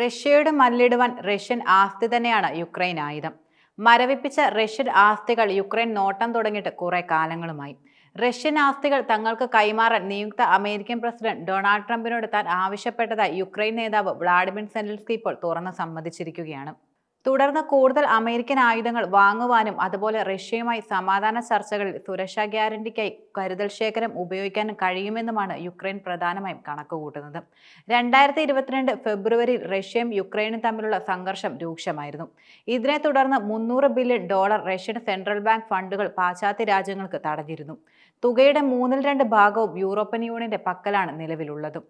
റഷ്യയോട് മല്ലിടുവാൻ Russian ആസ്തി തന്നെയാണ് Ukraine ആയുധം. മരവിപ്പിച്ച റഷ്യൻ ആസ്തികൾ യുക്രൈൻ നോട്ടം തുടങ്ങിയിട്ട് കുറെ കാലങ്ങളുമായി. റഷ്യൻ ആസ്തികൾ തങ്ങൾക്ക് കൈമാറാൻ നിയുക്ത അമേരിക്കൻ പ്രസിഡന്റ് ഡൊണാൾഡ് ട്രംപിനോട് താൻ ആവശ്യപ്പെട്ടതായി യുക്രൈൻ നേതാവ് വ്ളാഡിമിർ സെലൻസ്കി ഇപ്പോൾ തുറന്ന് സമ്മതിച്ചിരിക്കുകയാണ്. തുടർന്ന് കൂടുതൽ അമേരിക്കൻ ആയുധങ്ങൾ വാങ്ങുവാനും അതുപോലെ റഷ്യയുമായി സമാധാന ചർച്ചകളിൽ സുരക്ഷാ ഗ്യാരണ്ടിക്കായി കരുതൽ ശേഖരം ഉപയോഗിക്കാനും കഴിയുമെന്നുമാണ് യുക്രൈൻ പ്രധാനമായും കണക്കുകൂട്ടുന്നത്. രണ്ടായിരത്തി ഇരുപത്തിരണ്ട് ഫെബ്രുവരിയിൽ റഷ്യയും യുക്രൈനും തമ്മിലുള്ള സംഘർഷം രൂക്ഷമായിരുന്നു. ഇതിനെ തുടർന്ന് മുന്നൂറ് billion dollar Russian central bank ഫണ്ടുകൾ പാശ്ചാത്യ രാജ്യങ്ങൾക്ക് തടഞ്ഞിരുന്നു. തുകയുടെ മൂന്നിൽ രണ്ട് ഭാഗവും യൂറോപ്യൻ യൂണിയന്റെ പക്കലാണ് നിലവിലുള്ളത്.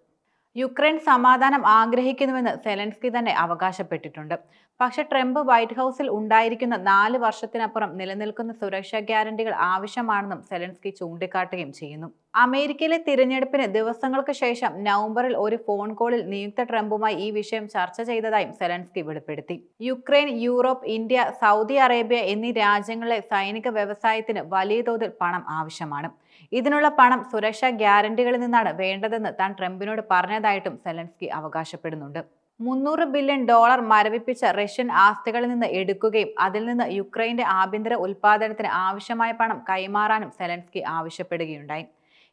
യുക്രൈൻ സമാധാനം ആഗ്രഹിക്കുന്നുവെന്ന് സെലൻസ്കി തന്നെ അവകാശപ്പെട്ടിട്ടുണ്ട്. പക്ഷേ ട്രംപ് വൈറ്റ് ഹൗസിൽ ഉണ്ടായിരിക്കുന്ന നാല് വർഷത്തിനപ്പുറം നിലനിൽക്കുന്ന സുരക്ഷാ ഗ്യാരണ്ടികൾ ആവശ്യമാണെന്നും സെലൻസ്കി ചൂണ്ടിക്കാട്ടുകയും ചെയ്യുന്നു. അമേരിക്കയിലെ തിരഞ്ഞെടുപ്പിന് ദിവസങ്ങൾക്ക് ശേഷം നവംബറിൽ ഒരു ഫോൺ കോളിൽ നിയുക്ത ട്രംപുമായി ഈ വിഷയം ചർച്ച ചെയ്തതായും സെലൻസ്കി വെളിപ്പെടുത്തി. Ukraine Europe India Saudi Arabia എന്നീ രാജ്യങ്ങളിലെ സൈനിക വ്യവസായത്തിന് വലിയ തോതിൽ പണം ആവശ്യമാണ്. ഇതിനുള്ള പണം സുരക്ഷാ ഗ്യാരണ്ടികളിൽ നിന്നാണ് വേണ്ടതെന്ന് താൻ ട്രംപിനോട് പറഞ്ഞതായിട്ടും സെലൻസ്കി അവകാശപ്പെടുന്നുണ്ട്. മുന്നൂറ് ബില്യൺ ഡോളർ മരവിപ്പിച്ച റഷ്യൻ ആസ്തികളിൽ നിന്ന് എടുക്കുകയും അതിൽ നിന്ന് യുക്രൈന്റെ ആഭ്യന്തര ഉൽപാദനത്തിന് ആവശ്യമായ പണം കൈമാറാനും സെലൻസ്കി ആവശ്യപ്പെടുകയുണ്ടായി.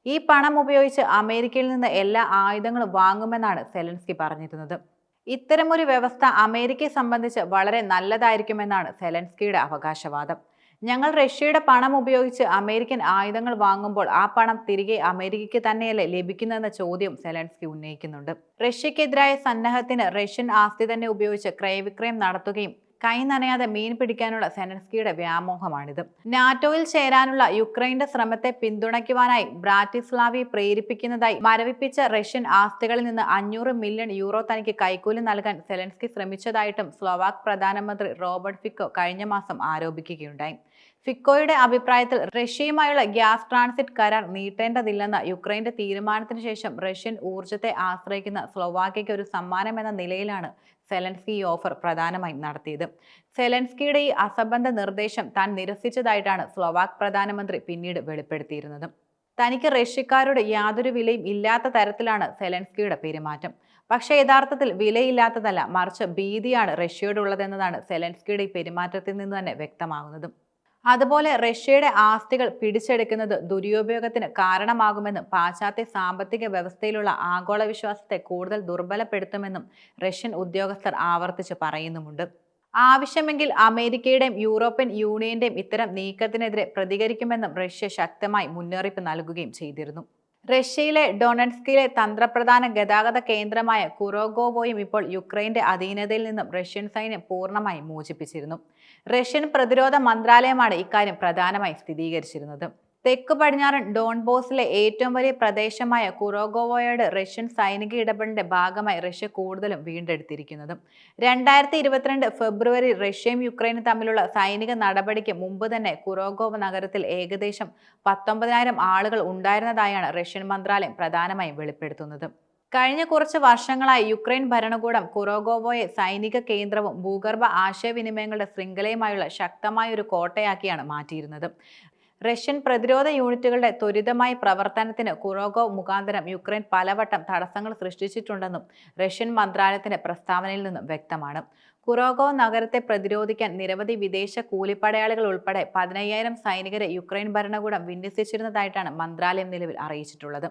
ഈ പണം ഉപയോഗിച്ച് അമേരിക്കയിൽ നിന്ന് എല്ലാ ആയുധങ്ങളും വാങ്ങുമെന്നാണ് സെലൻസ്കി പറഞ്ഞിരുന്നത്. ഇത്തരമൊരു വ്യവസ്ഥ അമേരിക്കയെ സംബന്ധിച്ച് വളരെ നല്ലതായിരിക്കുമെന്നാണ് സെലൻസ്കിയുടെ അവകാശവാദം. ഞങ്ങൾ റഷ്യയുടെ പണം ഉപയോഗിച്ച് അമേരിക്കൻ ആയുധങ്ങൾ വാങ്ങുമ്പോൾ ആ പണം തിരികെ അമേരിക്കയ്ക്ക് തന്നെയല്ലേ ലഭിക്കുന്നതെന്ന ചോദ്യം സെലൻസ്കി ഉന്നയിക്കുന്നുണ്ട്. റഷ്യക്കെതിരായ സന്നാഹത്തിന് റഷ്യൻ ആസ്തി തന്നെ ഉപയോഗിച്ച് ക്രയവിക്രയം നടത്തുകയും കൈ നനയാതെ മീൻ പിടിക്കാനുള്ള സെനൻസ്കിയുടെ വ്യാമോഹമാണിത്. നാറ്റോയിൽ ചേരാനുള്ള യുക്രൈന്റെ ശ്രമത്തെ പിന്തുണയ്ക്കുവാനായി ബ്രാറ്റിസ്ലാവി പ്രേരിപ്പിക്കുന്നതായി മരവിപ്പിച്ച റഷ്യൻ ആസ്തികളിൽ നിന്ന് അഞ്ഞൂറ് മില്യൺ യൂറോ തനിക്ക് കൈക്കൂലി നൽകാൻ സെലൻസ്കി ശ്രമിച്ചതായിട്ടും സ്ലോവാക് പ്രധാനമന്ത്രി റോബർട്ട് ഫിക്കോ കഴിഞ്ഞ മാസം ആരോപിക്കുകയുണ്ടായി. ഫിക്കോയുടെ അഭിപ്രായത്തിൽ റഷ്യയുമായുള്ള ഗ്യാസ് ട്രാൻസിറ്റ് കരാർ നീട്ടേണ്ടതില്ലെന്ന യുക്രൈന്റെ തീരുമാനത്തിന് ശേഷം റഷ്യൻ ഊർജത്തെ ആശ്രയിക്കുന്ന സ്ലോവാക്യയ്ക്ക് ഒരു സമ്മാനം എന്ന നിലയിലാണ് സെലൻസ്കി ഓഫർ പ്രധാനമായും നടത്തിയത്. സെലൻസ്കിയുടെ ഈ അസംബന്ധ നിർദ്ദേശം താൻ നിരസിച്ചതായിട്ടാണ് സ്ലോവാക് പ്രധാനമന്ത്രി പിന്നീട് വെളിപ്പെടുത്തിയിരുന്നത്. തനിക്ക് റഷ്യക്കാരോട് യാതൊരു വിലയും ഇല്ലാത്ത തരത്തിലാണ് സെലൻസ്കിയുടെ പെരുമാറ്റം. പക്ഷേ യഥാർത്ഥത്തിൽ വിലയില്ലാത്തതല്ല മറിച്ച് ഭീതിയാണ് റഷ്യയോടുള്ളതെന്നതാണ് സെലൻസ്കിയുടെ ഈ പെരുമാറ്റത്തിൽ നിന്ന് തന്നെ വ്യക്തമാകുന്നത്. അതുപോലെ റഷ്യയുടെ ആസ്തികൾ പിടിച്ചെടുക്കുന്നത് ദുരുപയോഗത്തിന് കാരണമാകുമെന്നും പാശ്ചാത്യ സാമ്പത്തിക വ്യവസ്ഥയിലുള്ള ആഗോള വിശ്വാസത്തെ കൂടുതൽ ദുർബലപ്പെടുത്തുമെന്നും റഷ്യൻ ഉദ്യോഗസ്ഥർ ആവർത്തിച്ച് പറയുന്നുമുണ്ട്. ആവശ്യമെങ്കിൽ അമേരിക്കയുടെയും യൂറോപ്യൻ യൂണിയന്റെയും ഇത്തരം നീക്കത്തിനെതിരെ പ്രതികരിക്കുമെന്നും റഷ്യ ശക്തമായി മുന്നറിയിപ്പ് നൽകുകയും ചെയ്തിരുന്നു. റഷ്യയിലെ ഡൊണൻസ്കിലെ തന്ത്രപ്രധാന ഗതാഗത കേന്ദ്രമായ കുറോഗോവോയും ഇപ്പോൾ യുക്രൈന്റെ അധീനതയിൽ നിന്നും റഷ്യൻ സൈന്യം പൂർണമായി മോചിപ്പിച്ചിരുന്നു. റഷ്യൻ പ്രതിരോധ മന്ത്രാലയമാണ് ഇക്കാര്യം പ്രധാനമായി സ്ഥിരീകരിച്ചിരുന്നത്. തെക്ക് പടിഞ്ഞാറൻ ഡോൺബോസിലെ ഏറ്റവും വലിയ പ്രദേശമായ കുറോഗോവോയുടെ റഷ്യൻ സൈനിക ഇടപെടലിന്റെ ഭാഗമായി റഷ്യ കൂടുതലും വീണ്ടെടുത്തിരിക്കുന്നത്. രണ്ടായിരത്തി ഇരുപത്തിരണ്ട് ഫെബ്രുവരി റഷ്യയും യുക്രൈനും തമ്മിലുള്ള സൈനിക നടപടിക്ക് മുമ്പ് തന്നെ കുറോഗോവ നഗരത്തിൽ ഏകദേശം പത്തൊമ്പതിനായിരം ആളുകൾ ഉണ്ടായിരുന്നതായാണ് റഷ്യൻ മന്ത്രാലയം പ്രധാനമായും വെളിപ്പെടുത്തുന്നത്. കഴിഞ്ഞ കുറച്ച് വർഷങ്ങളായി യുക്രൈൻ ഭരണകൂടം കുറോഗോവോയെ സൈനിക കേന്ദ്രവും ഭൂഗർഭ ആശയവിനിമയങ്ങളുടെ ശൃംഖലയുമായുള്ള ശക്തമായ ഒരു കോട്ടയാക്കിയാണ് മാറ്റിയിരുന്നത്. റഷ്യൻ പ്രതിരോധ യൂണിറ്റുകളുടെ ത്വരിതമായ പ്രവർത്തനത്തിന് കുറോഗോ മുഖാന്തരം യുക്രൈൻ പലവട്ടം തടസ്സങ്ങൾ സൃഷ്ടിച്ചിട്ടുണ്ടെന്നും റഷ്യൻ മന്ത്രാലയത്തിന്റെ പ്രസ്താവനയിൽ നിന്നും വ്യക്തമാണ്. കുറോഗോ നഗരത്തെ പ്രതിരോധിക്കാൻ നിരവധി വിദേശ കൂലിപ്പടയാളികൾ ഉൾപ്പെടെ പതിനയ്യായിരം സൈനികരെ യുക്രൈൻ ഭരണകൂടം വിന്യസിച്ചിരുന്നതായിട്ടാണ് മന്ത്രാലയം നിലവിൽ അറിയിച്ചിട്ടുള്ളത്.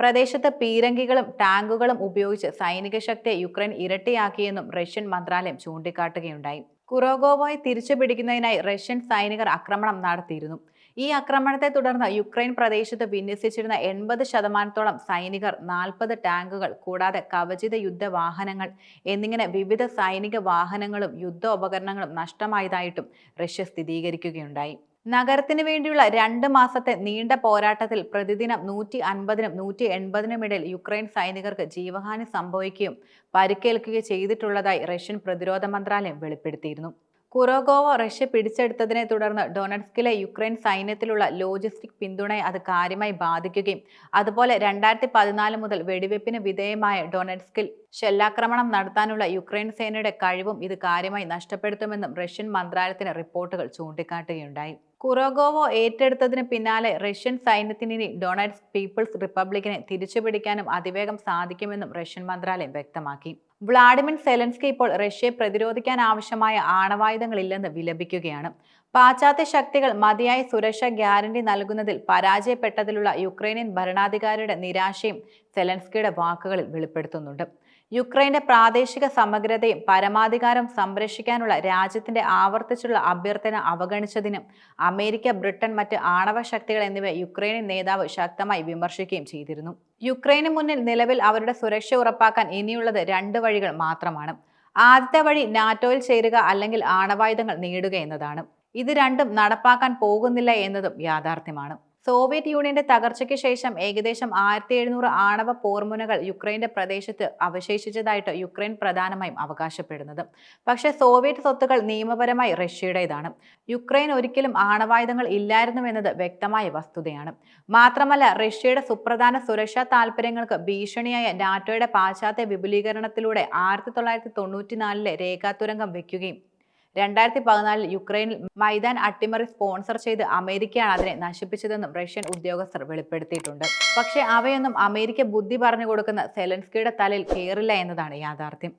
പ്രദേശത്ത് പീരങ്കികളും ടാങ്കുകളും ഉപയോഗിച്ച് സൈനിക ശക്തിയെ യുക്രൈൻ ഇരട്ടിയാക്കിയെന്നും റഷ്യൻ മന്ത്രാലയം ചൂണ്ടിക്കാട്ടുകയുണ്ടായി. കുറോഗോവോയെ തിരിച്ചുപിടിക്കുന്നതിനായി റഷ്യൻ സൈനികർ ആക്രമണം നടത്തിയിരുന്നു. ഈ ആക്രമണത്തെ തുടർന്ന് യുക്രൈൻ പ്രദേശത്ത് വിന്യസിച്ചിരുന്ന എൺപത് ശതമാനത്തോളം സൈനികർ നാൽപ്പത് ടാങ്കുകൾ കൂടാതെ കവചിത യുദ്ധവാഹനങ്ങൾ എന്നിങ്ങനെ വിവിധ സൈനിക വാഹനങ്ങളും യുദ്ധ ഉപകരണങ്ങളും നഷ്ടമായതായിട്ടും റഷ്യ സ്ഥിരീകരിക്കുകയുണ്ടായി. നഗരത്തിന് വേണ്ടിയുള്ള രണ്ട് മാസത്തെ നീണ്ട പോരാട്ടത്തിൽ പ്രതിദിനം നൂറ്റി അൻപതിനും നൂറ്റി എൺപതിനും ഇടയിൽ യുക്രൈൻ സൈനികർക്ക് ജീവഹാനി സംഭവിക്കുകയും പരിക്കേൽക്കുകയും ചെയ്തിട്ടുള്ളതായി റഷ്യൻ പ്രതിരോധ മന്ത്രാലയം വെളിപ്പെടുത്തിയിരുന്നു. കുറോഗോവ റഷ്യ പിടിച്ചെടുത്തതിനെ തുടർന്ന് ഡൊണറ്റ്സ്കിലെ യുക്രൈൻ സൈന്യത്തിലുള്ള ലോജിസ്റ്റിക് പിന്തുണയെ അത് കാര്യമായി ബാധിക്കുകയും അതുപോലെ രണ്ടായിരത്തി പതിനാല് മുതൽ വെടിവെപ്പിന് വിധേയമായ ഡൊണറ്റ്സ്കിൽ ഷെല്ലാക്രമണം നടത്താനുള്ള യുക്രൈൻ സേനയുടെ കഴിവും ഇത് കാര്യമായി നഷ്ടപ്പെടുത്തുമെന്നും റഷ്യൻ മന്ത്രാലയത്തിന് റിപ്പോർട്ടുകൾ ചൂണ്ടിക്കാട്ടുകയുണ്ടായി. കുറോഗോവോ ഏറ്റെടുത്തതിന് പിന്നാലെ റഷ്യൻ സൈന്യത്തിന് ഡൊണാൾഡ്സ് പീപ്പിൾസ് റിപ്പബ്ലിക്കിനെ തിരിച്ചുപിടിക്കാനും അതിവേഗം സാധിക്കുമെന്നും റഷ്യൻ മന്ത്രാലയം വ്യക്തമാക്കി. വ്ളാഡിമിർ സെലൻസ്കി ഇപ്പോൾ റഷ്യയെ പ്രതിരോധിക്കാൻ ആവശ്യമായ ആണവായുധങ്ങളില്ലെന്ന് വിലപിക്കുകയാണ്. പാശ്ചാത്യ ശക്തികൾ മതിയായ സുരക്ഷാ ഗ്യാരണ്ടി നൽകുന്നതിൽ പരാജയപ്പെട്ടതിലുള്ള യുക്രൈനിയൻ ഭരണാധികാരിയുടെ നിരാശയും സെലൻസ്കിയുടെ വാക്കുകളിൽ വെളിപ്പെടുത്തുന്നുണ്ട്. യുക്രൈന്റെ പ്രാദേശിക സമഗ്രതയും പരമാധികാരം സംരക്ഷിക്കാനുള്ള രാജ്യത്തിന്റെ ആവർത്തിച്ചുള്ള അഭ്യർത്ഥന അവഗണിച്ചതിനും അമേരിക്ക ബ്രിട്ടൻ മറ്റ് ആണവ ശക്തികൾ എന്നിവ യുക്രൈനിയൻ നേതാവ് ശക്തമായി വിമർശിക്കുകയും ചെയ്തിരുന്നു. യുക്രൈന് മുന്നിൽ നിലവിൽ അവരുടെ സുരക്ഷ ഉറപ്പാക്കാൻ ഇനിയുള്ളത് രണ്ട് വഴികൾ മാത്രമാണ്. ആദ്യത്തെ വഴി നാറ്റോയിൽ ചേരുക അല്ലെങ്കിൽ ആണവായുധങ്ങൾ നേടുക എന്നതാണ്. ഇത് രണ്ടും നടപ്പാക്കാൻ പോകുന്നില്ല എന്നതും യാഥാർത്ഥ്യമാണ്. സോവിയറ്റ് യൂണിയന്റെ തകർച്ചയ്ക്ക് ശേഷം ഏകദേശം ആയിരത്തി എഴുന്നൂറ് ആണവ പോർമുനകൾ യുക്രൈന്റെ പ്രദേശത്ത് അവശേഷിച്ചതായിട്ട് യുക്രൈൻ പ്രധാനമായും അവകാശപ്പെടുന്നത്. പക്ഷേ സോവിയറ്റ് സ്വത്തുക്കൾ നിയമപരമായി റഷ്യയുടേതാണ്. യുക്രൈൻ ഒരിക്കലും ആണവായുധങ്ങൾ ഇല്ലായിരുന്നുവെന്നത് വ്യക്തമായ വസ്തുതയാണ്. മാത്രമല്ല റഷ്യയുടെ സുപ്രധാന സുരക്ഷാ താൽപ്പര്യങ്ങൾക്ക് ഭീഷണിയായ നാറ്റോയുടെ പാശ്ചാത്യ വിപുലീകരണത്തിലൂടെ ആയിരത്തി തൊള്ളായിരത്തി തൊണ്ണൂറ്റിനാലിലെ രേഖാതുരങ്കം വെക്കുകയും രണ്ടായിരത്തി പതിനാലിൽ യുക്രൈനിൽ മൈതാൻ അട്ടിമറി സ്പോൺസർ ചെയ്ത് അമേരിക്കയാണ് അതിനെ നശിപ്പിച്ചതെന്നും റഷ്യൻ ഉദ്യോഗസ്ഥർ വെളിപ്പെടുത്തിയിട്ടുണ്ട്. പക്ഷേ അവയൊന്നും അമേരിക്ക ബുദ്ധി പറഞ്ഞു കൊടുക്കുന്ന സെലൻസ്കിയുടെ തലയിൽ കയറില്ല എന്നതാണ് യാഥാർത്ഥ്യം.